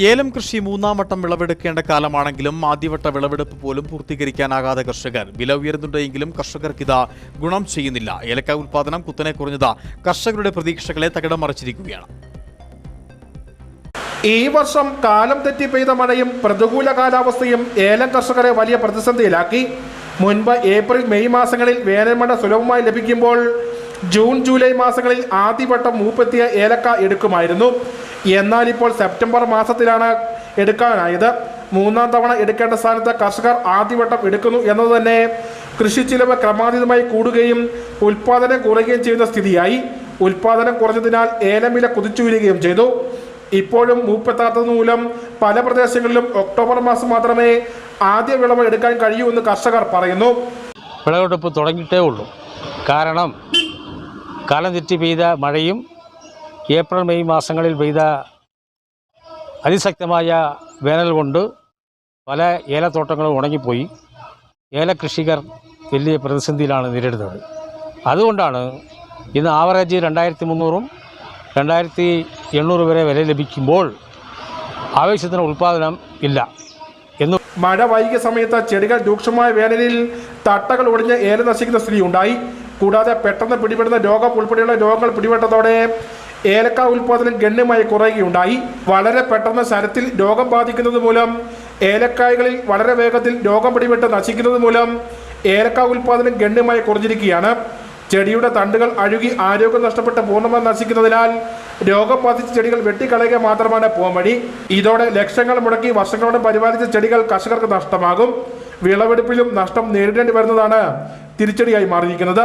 ഏലം കൃഷി മൂന്നാം വട്ടം വിളവെടുക്കേണ്ട കാലമാണെങ്കിലും ആദ്യവട്ട വിളവെടുപ്പ് പോലും പൂർത്തീകരിക്കാനാകാതെ കർഷകർ വില ഉയരുന്നുണ്ടെങ്കിലും കർഷകർക്കിത് ഗുണം ചെയ്യുന്നില്ല. ഏലക്ക ഉൽപാദനം കുത്തനെ കുറഞ്ഞത് കർഷകരുടെ പ്രതീക്ഷകളെ തകിടം മറിച്ചിരിക്കുകയാണ്. ഈ വർഷം കാലം തെറ്റി പെയ്ത മഴയും പ്രതികൂല കാലാവസ്ഥയും ഏലം കർഷകരെ വലിയ പ്രതിസന്ധിയിലാക്കി. മുൻപ് ഏപ്രിൽ മെയ് മാസങ്ങളിൽ വേനൽമഴ സുലഭമായി ലഭിക്കുമ്പോൾ ജൂൺ ജൂലൈ മാസങ്ങളിൽ ആദ്യവട്ടം മൂപ്പെത്തിയ ഏലക്ക എടുക്കുമായിരുന്നു. എന്നാൽ ഇപ്പോൾ സെപ്റ്റംബർ മാസത്തിലാണ് എടുക്കാനായത്. മൂന്നാം തവണ എടുക്കേണ്ട സ്ഥാനത്ത് കർഷകർ ആദ്യവട്ടം എടുക്കുന്നു എന്നത് തന്നെ കൃഷി ചിലവ് ക്രമാതീതമായി കൂടുകയും ഉൽപ്പാദനം കുറയുകയും ചെയ്യുന്ന സ്ഥിതിയായി. ഉൽപ്പാദനം കുറഞ്ഞതിനാൽ ഏലമില കുതിച്ചുയരുകയും ചെയ്തു. ഇപ്പോഴും മൂപ്പെത്താത്തത് മൂലം പല പ്രദേശങ്ങളിലും ഒക്ടോബർ മാസം മാത്രമേ ആദ്യ വിളവ് എടുക്കാൻ കഴിയൂ എന്ന് കർഷകർ പറയുന്നു. വിളവെടുപ്പ് തുടങ്ങിയിട്ടേ ഉള്ളൂ. കാരണം കാലം തെറ്റി പെയ്ത മഴയും ഏപ്രിൽ മെയ് മാസങ്ങളിൽ പെയ്ത അതിശക്തമായ വേനൽ കൊണ്ട് പല ഏലത്തോട്ടങ്ങളും ഉണങ്ങിപ്പോയി. ഏലകൃഷികർ വലിയ പ്രതിസന്ധിയിലാണ് നേരിടുന്നത്. അതുകൊണ്ടാണ് ഇന്ന് ആവറേജ് രണ്ടായിരത്തി മുന്നൂറും രണ്ടായിരത്തി എണ്ണൂറ് വരെ വില ലഭിക്കുമ്പോൾ ആവശ്യത്തിന് ഉൽപ്പാദനം ഇല്ല. എന്ന് മഴ വൈകിയ സമയത്ത് ചെടികൾ രൂക്ഷമായ വേനലിൽ തട്ടകൾ ഒടിഞ്ഞ് ഏല നശിക്കുന്ന സ്ഥിതി ഉണ്ടായി. കൂടാതെ പെട്ടെന്ന് പിടിപെടുന്ന രോഗം ഉൾപ്പെടെയുള്ള രോഗങ്ങൾ പിടിപെട്ടതോടെ ഏലക്ക ഉൽപ്പാദനം ഗണ്യമായി കുറയുകയുണ്ടായി. വളരെ പെട്ടെന്ന് ശരത്തിൽ രോഗം ബാധിക്കുന്നത് മൂലം ഏലക്കായകളിൽ വളരെ വേഗത്തിൽ രോഗം പിടിപെട്ട് നശിക്കുന്നത് മൂലം ഏലക്ക ഉൽപ്പാദനം ഗണ്യമായി കുറഞ്ഞിരിക്കുകയാണ്. ചെടിയുടെ തണ്ടുകൾ അഴുകി ആരോഗ്യം നഷ്ടപ്പെട്ട് പൂർണമായി നശിക്കുന്നതിനാൽ രോഗം ബാധിച്ച ചെടികൾ വെട്ടിക്കളയുക മാത്രമാണ് പോംവഴി ഇതോടെ ലക്ഷങ്ങൾ മുടക്കി വർഷങ്ങളോടെ പരിപാലിച്ച ചെടികൾ കർഷകർക്ക് നഷ്ടമാകും. വിളവെടുപ്പിലും നഷ്ടം നേരിടേണ്ടി വരുന്നതാണ് തിരിച്ചടിയായി മാറിയിരിക്കുന്നത്.